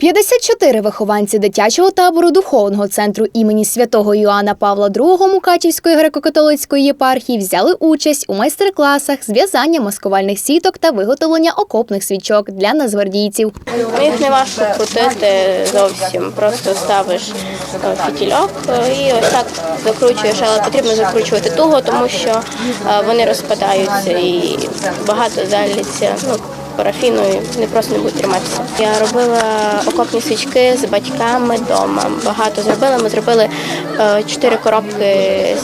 54 вихованці дитячого табору духовного центру імені святого Йоанна Павла II Мукачівської греко-католицької єпархії взяли участь у майстер-класах з в'язання маскувальних сіток та виготовлення окопних свічок для нацгвардійців. Їх не важко крутити зовсім. Просто ставиш е, фітільок е, і ось так закручуєш, але потрібно закручувати туго, тому що е, вони розпадаються і багато заліться. Ну, парафіну і не просто не будуть триматися. Я робила окопні свічки з батьками вдома. Багато зробила. Ми зробили е, чотири коробки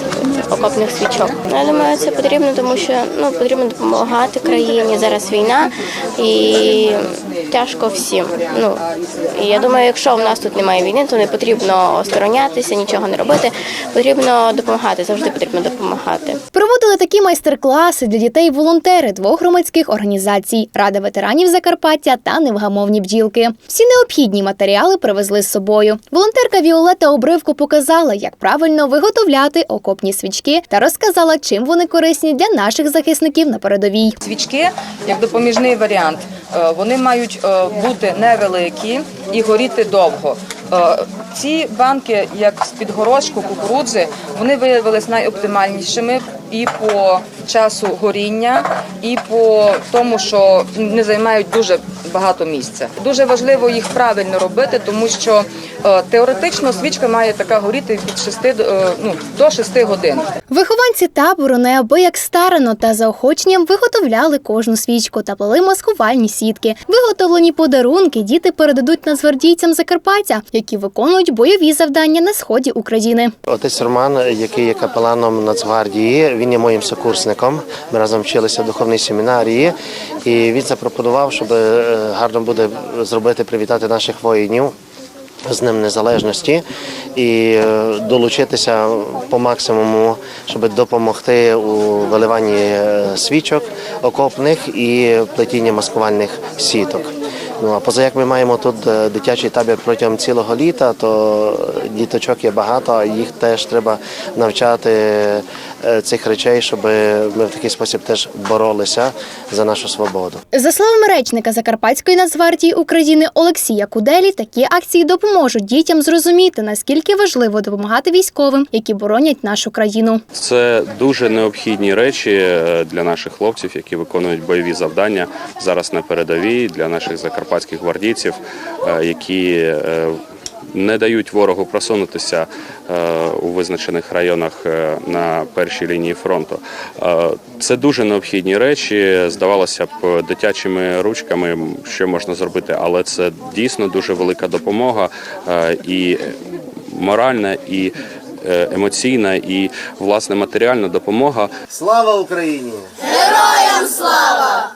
окопних свічок. Я думаю, це потрібно, тому що ну потрібно допомагати країні. Зараз війна і тяжко всім. Ну і я думаю, якщо в нас тут немає війни, то не потрібно осторонятися, нічого не робити. Потрібно допомагати. Завжди потрібно допомагати. Проводили такі майстер-класи для дітей волонтери двох громадських організацій Рада ветеранів Закарпаття та невгамовні бджілки. Всі необхідні матеріали привезли з собою. Волонтерка Віолета Обривко показала, як правильно виготовляти окопні свічки та розказала, чим вони корисні для наших захисників на передовій. Свічки як допоміжний варіант. Е, Вони мають е, бути невеликі і горіти довго. Е, Ці банки, як з-під горошку, кукурудзи, вони виявилися найоптимальнішими і по часу горіння, і по тому, що не займають дуже багато місця. Дуже важливо їх правильно робити, тому що е, теоретично свічка має така горіти від 6 до, е, ну, до 6 годин. Вихованці табору неабияк старано та заохоченням виготовляли кожну свічку та плели маскувальні сітки. Виготовлені подарунки діти передадуть нацгвардійцям Закарпаття, які виконують бойові завдання на сході України. Отець Роман, який є капеланом Нацгвардії, він є моїм сокурсником. Ми разом вчилися в духовній семінарії, і він запропонував, щоб е, гарно буде зробити привітати наших воїнів. З ним незалежності і е, долучитися по максимуму, щоб допомогти у виливанні е, свічок окопних і плетінні маскувальних сіток. Ну а поза як ми маємо тут е, дитячий табір протягом цілого літа, то діточок є багато, а їх теж треба навчати е, цих речей, щоб ми в такий спосіб теж боролися за нашу свободу. За словами речника Закарпатської нацгвардії України Олексія Куделі, такі акції допоможуть дітям зрозуміти, наскільки важливо допомагати військовим, які боронять нашу країну. Це дуже необхідні речі е, для наших хлопців, які виконують бойові завдання зараз на передовій, для наших закарпатських гвардійців, е, які е, не дають ворогу просунутися е, у визначених районах на першій лінії фронту. Це дуже необхідні речі. Здавалося б, дитячими ручками що можна зробити, але це дійсно дуже велика допомога і моральна, і емоційна, і власне матеріальна допомога Слава Україні! Героям слава!